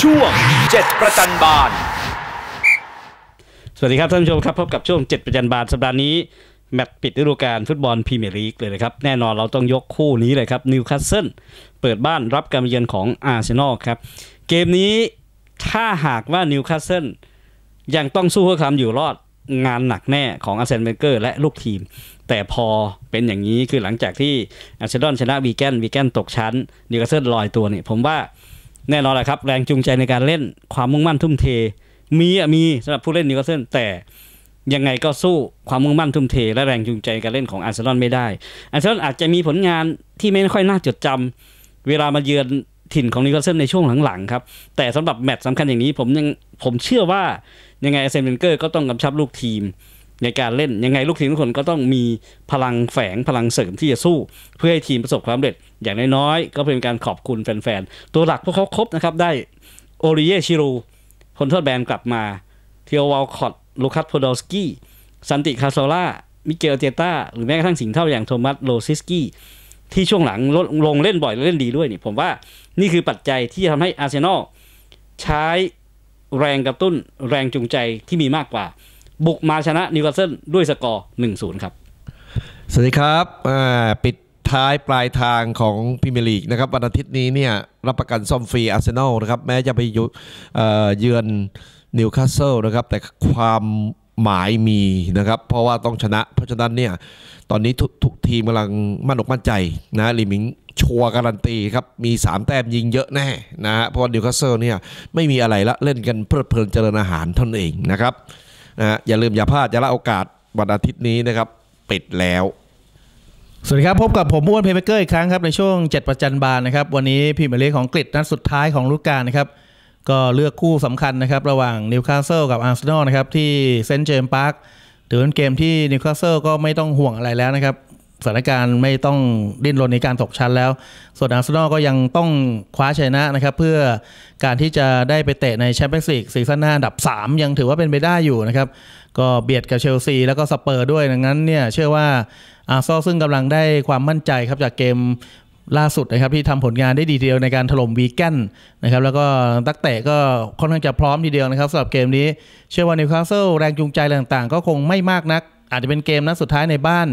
ช่วงเจ็ดประจันบาน สวัสดีครับท่านผู้ชมครับพบกับช่วง7ประจันบานสัปดาห์นี้ แมตช์ปิดฤดูกาลฟุตบอลพรีเมียร์ลีกเลยนะครับ แน่นอนเราต้องยกคู่นี้เลยครับนิวคาสเซิลเปิดบ้านรับการเยือนของอาร์เซนอลครับ เกมนี้ถ้าหากว่านิวคาสเซิลยังต้องสู้เพื่อความอยู่รอดงานหนักแน่ของอาร์เซนเบเกอร์และลูกทีม แต่พอเป็นอย่างนี้คือหลังจากที่อาร์เซนอลชนะวีแกนวีแกนตกชั้นนิวคาสเซิลลอยตัวเนี่ยผมว่า แน่นอนแหละครับ แรงจูงใจในการเล่นความมุ่งมั่นทุ่มเท มีอะมีสำหรับผู้เล่นนิวคาสเซิลแต่ยังไงก็สู้ความมุ่งมั่นทุ่มเท และแรงจูงใจในการเล่นของอาร์เซนอลไม่ได้ อาร์เซนอลอาจจะมีผลงานที่ไม่ค่อยน่าจดจำเวลามาเยือนถิ่นของนิวคาสเซิลในช่วงหลังๆครับ แต่สำหรับแมตช์สำคัญอย่างนี้ผมยังผมเชื่อว่ายังไงอาร์เซนเวนเกอร์ก็ต้องกำชับลูกทีมในการเล่นยังไงลูกทีมทุกคนก็ต้องมีพลังแฝงพลังเสริมที่จะสู้ เพื่อให้ทีมประสบความสำเร็จ อย่างน้อยๆ ก็เป็นการขอบคุณแฟนๆ ตัวหลักพวกเขาครบนะครับ ได้โอริเยชิรูคนทดแบนกลับมา เทียววอลคอตลูคัสโพดอลสกี้ซันติคาโซล่ามิเกลเตต้าหรือแม้กระทั่งสิงห์เท่าอย่างโทมัสโลซิสกี้ที่ช่วงหลังลดลงเล่นบ่อยและเล่นดีด้วยนี่ผมว่านี่คือปัจจัยที่จะทำให้อาร์เซนอลใช้แรงกระตุ้นแรงจูงใจที่มีมากกว่า บุกมาชนะนิวคาสเซิลด้วยสกอร์ 1-0 ครับ สวัสดีครับปิด ท้ายปลายทางของพรีเมียร์ลีกนะครับวันอาทิตย์นี้เนี่ยรับประกันซ่อมฟรีอาร์เซนอลนะครับแม้จะไปยเเยือนนิวคาสเซิลนะครับแต่ความหมายมีนะครับ เพราะว่าต้องชนะ เพราะฉะนั้นเนี่ยตอนนี้ทุกทุกทีมกำลังมั่นอกมั่นใจนะลิมิงชัวร์การันตีครับ มี 3 แต้มยิงเยอะแน่นะฮะเพราะว่านิวคาสเซิลเนี่ยไม่มีอะไรละเล่นกันเพลิดเพลินเจริญอาหารเท่านั้นเองนะครับนะฮะอย่าลืมอย่าพลาดอย่าละโอกาสวันอาทิตย์นี้นะครับ ปิดแล้ว สวัสดีครับ พบกับผมอ้วนเพย์เมเกอร์อีกครั้งครับ ในช่วง 7 ประจันบานนะครับ วันนี้พรีเมียร์ลีกของอังกฤษนัดสุดท้ายของฤดูกาลนะครับ ก็เลือกคู่สำคัญนะครับ ระหว่างนิวคาสเซิลกับอาร์เซนอลนะครับ ที่เซนต์เจมส์พาร์คถือเป็นเกมที่นิวคาสเซิลก็ไม่ต้องห่วงอะไรแล้วนะครับสถานการณ์ไม่ต้องดิ้นรนในการตกชั้นแล้ว ส่วนอาร์เซนอลก็ยังต้องคว้าชัยนะนะครับ เพื่อการที่จะได้ไปเตะในแชมเปี้ยนส์ลีกซีซั่นหน้าอันดับ 3 ยังถือว่าเป็นไปได้อยู่นะครับ ก็เบียดกับเชลซีแล้วก็สเปอร์ด้วยดังนั้นเนี่ยเชื่อว่าอาร์ซอลซึ่งกำลังได้ความมั่นใจครับจากเกมล่าสุดนะครับที่ทำผลงานได้ดีเดียวในการถล่มวีแกนนะครับแล้วก็ตักเตะก็ค่อนข้างจะพร้อมทีเดียวนะครับสำหรับเกมนี้ เชื่อว่านิวคาสเซิลแรงจูงใจต่างๆ ก็คงไม่มากนัก อาจจะเป็นเกมนัดสุดท้ายในบ้าน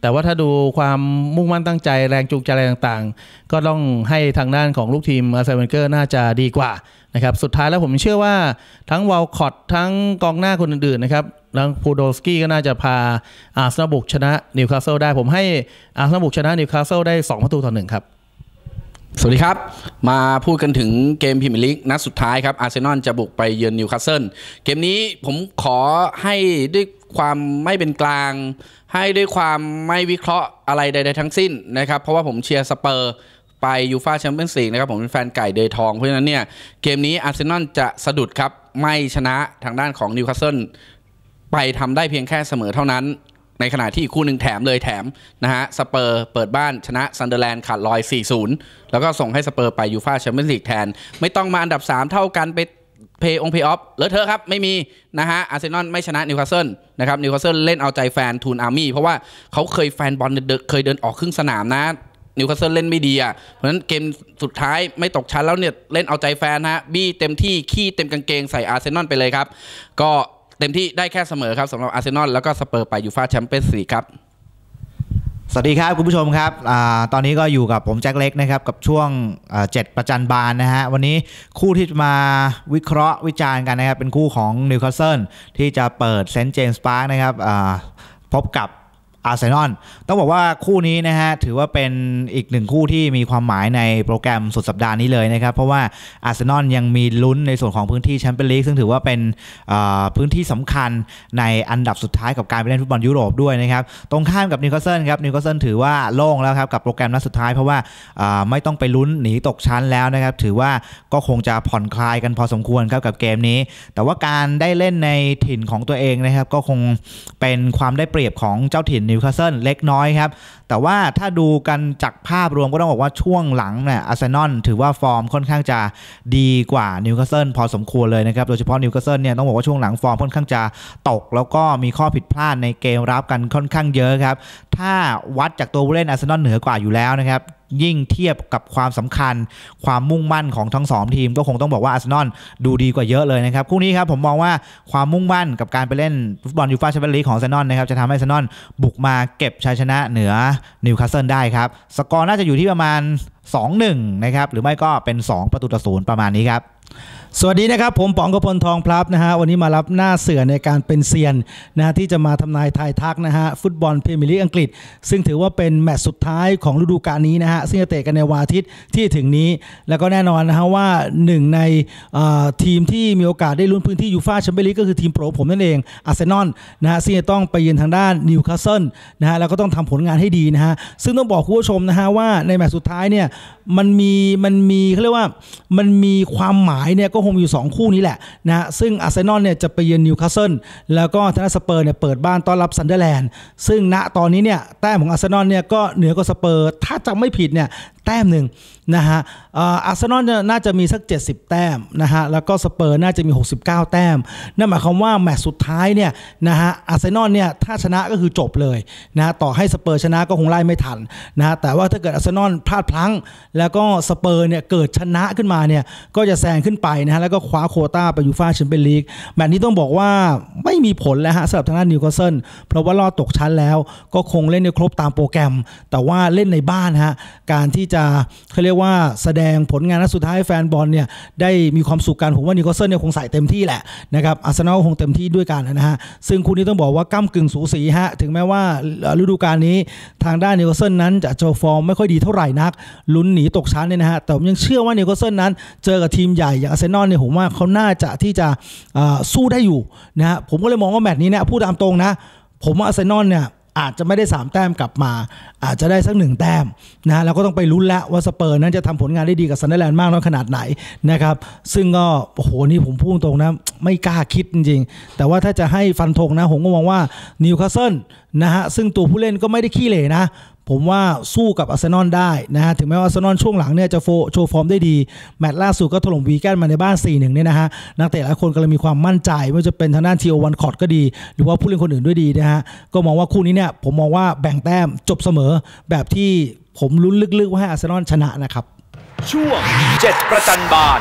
แต่ว่าถ้าดูความมุ่งมั่นตั้งใจแรงจูงใจอะไรต่างๆ ก็ต้องให้ทางด้านของลูกทีมอาร์เซนเกอร์น่าจะดีกว่านะครับสุดท้ายแล้วผมเชื่อว่าทั้งวอลคอตทั้งกองหน้าคนอื่นๆนะครับแล้วพูโดสกี้ก็น่าจะพาอาร์เซนอลบุกชนะนิวคาสเซิลได้ผมให้อาร์เซนอลบุกชนะนิวคาสเซิลได้ 2 ประตูต่อหนึ่งครับ สวัสดีครับ มาพูดกันถึงเกมพรีเมียร์ลีกนัดสุดท้ายครับอาร์เซนอลจะบุกไปเยือนนิวคาสเซิลเกมนี้ผมขอให้ด้วยความไม่เป็นกลาง ให้ด้วยความไม่วิเคราะห์อะไรใด ๆ ทั้งสิ้นนะครับ เพราะว่าผมเชียร์สเปอร์ไปยูฟาแชมเปี้ยนส์ลีกนะครับผมเป็นแฟนไก่เดยทอง เพราะฉะนั้นเนี่ย เกมนี้อาร์เซนอลจะสะดุดครับ ไม่ชนะทางด้านของนิวคาสเซิลไปทำได้เพียงแค่เสมอเท่านั้น ในขณะที่อีกคู่หนึ่งแถมเลยแถมนะฮะสเปอร์เปิดบ้านชนะซันเดอร์แลนด์ขาดลอย 4-0 แล้วก็ส่งให้สเปอร์ไปยูฟาแชมเปี้ยนส์ลีกแทน ไม่ต้องมาอันดับ 3 เท่ากันไป เพย์องเพย์ออฟเลอะเทอะครับ ไม่มีนะฮะอาร์เซนอลไม่ชนะนิวคาสเซิลนะครับนิวคาสเซิลเล่นเอาใจแฟนทูนอาร์มี่เพราะว่าเขาเคยแฟนบอลเดินเคยเดินออกครึ่งสนามนะนิวคาสเซิลเล่นไม่ดีอะ เพราะฉะนั้นเกมสุดท้ายไม่ตกชั้นแล้วเนี่ย เล่นเอาใจแฟนฮะ บี้เต็มที่ ขี้เต็มกางเกงใส่อาร์เซนอลไปเลยครับ ก็เต็มที่ได้แค่เสมอครับสำหรับอาร์เซนอลแล้วก็สเปอร์ไปยูฟาแชมเปี้ยนส์ลีกครับ สวัสดีครับ คุณผู้ชมครับอตอนนี้ก็อยู่กับผมแจ็คเล็กนะครับ กับช่วงเจ็ดประจันบานนะฮะ วันนี้คู่ที่จะมาวิเคราะห์วิจารณ์กันนะครับ เป็นคู่ของนิวคาสเซิลที่จะเปิดเซนต์เจมส์พาร์คนะครับพบกับ อาร์เซนอลต้องบอกว่าคู่นี้นะฮะถือว่าเป็นอีกหนึ่งคู่ที่มีความหมายในโปรแกรมสุดสัปดาห์นี้เลยนะครับ เพราะว่าอาร์เซนอลยังมีลุ้นในส่วนของพื้นที่แชมเปี้ยนลีกซึ่งถือว่าเป็นพื้นที่สำคัญในอันดับสุดท้ายกับการไปเล่นฟุตบอลยุโรปด้วยนะครับ ตรงข้ามกับนิวคาสเซิลครับนิวคาสเซิลถือว่าโล่งแล้วครับกับโปรแกรมนัดสุดท้ายเพราะว่าอ่าไม่ต้องไปลุ้นหนีตกชั้นแล้วนะครับถือว่าก็คงจะผ่อนคลายกันพอสมควรครับกับเกมนี้ แต่ว่าการได้เล่นในถิ่นของตัวเองนะครับก็คงเป็นความได้เปรียบของเจ้าถิ่นนิวคาสเซิลเล็กน้อยครับ แต่ว่าถ้าดูกันจากภาพรวมก็ต้องบอกว่าช่วงหลังเนี่ยอาร์เซนอลถือว่าฟอร์มค่อนข้างจะดีกว่านิวคาสเซิลพอสมควรเลยนะครับ โดยเฉพาะนิวคาสเซิลเนี่ยต้องบอกว่าช่วงหลังฟอร์มค่อนข้างจะตก แล้วก็มีข้อผิดพลาดในเกมรับกันค่อนข้างเยอะครับ ถ้าวัดจากตัวผู้เล่นอาร์เซนอลเหนือกว่าอยู่แล้วนะครับ ยิ่งเทียบกับความสำคัญ ความมุ่งมั่นของทั้งสองทีม ก็คงต้องบอกว่าอาร์เซนอลดูดีกว่าเยอะเลยนะครับคู่นี้ครับผมมองว่าความมุ่งมั่นกับการไปเล่นฟุตบอลยูฟ่าแชมเปี้ยนลีกของอาร์เซนอลนะครับจะทำให้อาร์เซนอลบุกมาเก็บชัยชนะเหนือนิวคาสเซิลได้ครับสกอร์น่าจะอยู่ที่ประมาณ 2-1 นะครับหรือไม่ก็เป็น 2 ประตูต่อศูนย์ประมาณนี้ครับ สวัสดีนะครับ ผมป๋องกพลทองพลับนะฮะวันนี้มารับหน้าเสือในการเป็นเซียนนะฮะที่จะมาทำนายทายทักนะฮะฟุตบอลพรีเมียร์ลีกอังกฤษ ซึ่งถือว่าเป็นแมตช์สุดท้ายของฤดูกาลนี้นะฮะซึ่งจะเตะกันในวันอาทิตย์ที่ถึงนี้ แล้วก็แน่นอนนะฮะว่าหนึ่งในทีมที่มีโอกาสได้ลุ้นพื้นที่ยูฟ่าแชมเปี้ยนลีกก็คือทีมโปรผมนั่นเองอาร์เซนอลนะฮะซึ่งจะต้องไปเยือนทางด้านนิวคาสเซิลนะฮะแล้วก็ต้องทำผลงานให้ดีนะฮะซึ่งต้องบอกคุณผู้ชมนะฮะว่าในแมตช์สุดท้ายเนี่ยมันมีมันมีเขาเรียกว่ามันมีความหมายเนี่ยก็คงมีอยู่สองคู่นี้แหละนะซึ่งอาร์เซนอลเนี่ยจะไปเยือนนิวคาสเซิลแล้วก็ทางด้านสเปอร์เนี่ยเปิดบ้านต้อนรับซันเดอร์แลนด์ซึ่งณตอนนี้เนี่ยแต้มของอาร์เซนอลเนี่ยก็เหนือกว่าสเปอร์ถ้าจำไม่ผิดเนี่ย แต้มหนึ่งนะฮะอาร์เซนอลน่าจะมีสัก 70 แต้มนะฮะแล้วก็สเปอร์น่าจะมี 69 แต้มนั่นหมายความว่าแมตช์สุดท้ายเนี่ยนะฮะอาร์เซนอลเนี่ยถ้าชนะก็คือจบเลยนะฮะต่อให้สเปอร์ชนะก็คงไล่ไม่ทันนะฮะแต่ว่าถ้าเกิดอาร์เซนอลพลาดพลั้ง แล้วก็สเปอร์เนี่ยเกิดชนะขึ้นมาเนี่ยก็จะแซงขึ้นไปนะฮะแล้วก็คว้าโคต้าไปยูฟ่าแชมเปี้ยนลีกแมตช์นี้ต้องบอกว่าไม่มีผลแล้วฮะสำหรับทางด้านนิวคาสเซิลเพราะว่ารอดตกชั้นแล้วก็คงเล่นในครบตามโปรแกรม แต่ว่าเล่นในบ้านฮะการที่จะเขาเรียกว่าแสดงผลงานนัดสุดท้ายให้แฟนบอลเนี่ยได้มีความสุขกันผมว่านิวคเซิลเนี่ยคงใส่เต็มที่แหละนะครับอาร์เซนอลคงเต็มที่ด้วยกันนะฮะซึ่งคู่นี้ต้องบอกว่าก้ากึ่งสูสีฮะถึงแม้ว่าฤดูกาลนี้ทางด้านนิวคเซิลนั้นจะโชว์ฟอร์มไม่ค่อยดีเท่าไหร่นักลุ้นหนีตกชั้นเนี่ยนะฮะแต่ผมยังเชื่อว่านิวคเซิลนั้นเจอกับทีมใหญ่อย่างอาร์เซนอลเนี่ยผมว่าเขาน่าจะที่จะสู้ได้อยู่นะฮะผมก็เลยมองว่าแมตช์นี้เนี่ยพูดตามตรงนะผมว่าอาร์เซนอลเนี่ย อาจจะไม่ได้ 3 แต้มกลับมา อาจจะได้สักหนึ่งแต้มนะฮะเราก็ต้องไปลุ้นแล้วว่าสเปอร์นั้นจะทำผลงานได้ดีกับซันเดอร์แลนด์มากน้อยขนาดไหนนะครับซึ่งก็โอ้โหนี่ผมพูดตรงนะไม่กล้าคิดจริงๆ แต่ว่าถ้าจะให้ฟันธงนะผมก็มองว่านิวคาสเซิลนะฮะซึ่งตัวผู้เล่นก็ไม่ได้ขี้เหร่นะ ผมว่าสู้กับอาร์เซนอลได้นะฮะถึงแม้ว่าอาร์เซนอลช่วงหลังเนี่ยจะโฟโชว์ฟอร์มได้ดี แมตช์ล่าสุดก็ถล่มวีแกนมาในบ้าน 4-1เนี่ยนะฮะนักเตะหลายคนก็เลยมีความมั่นใจไม่ว่าจะเป็นทางด้านทีโอวันคอร์ดก็ดี หรือว่าผู้เล่นคนอื่นด้วยดีนะฮะก็มองว่าคู่นี้เนี่ยผมมองว่าแบ่งแต้มจบเสมอแบบที่ผมลุ้นลึกๆว่าให้อาร์เซนอลชนะนะครับช่วงเจ็ดประจันบาน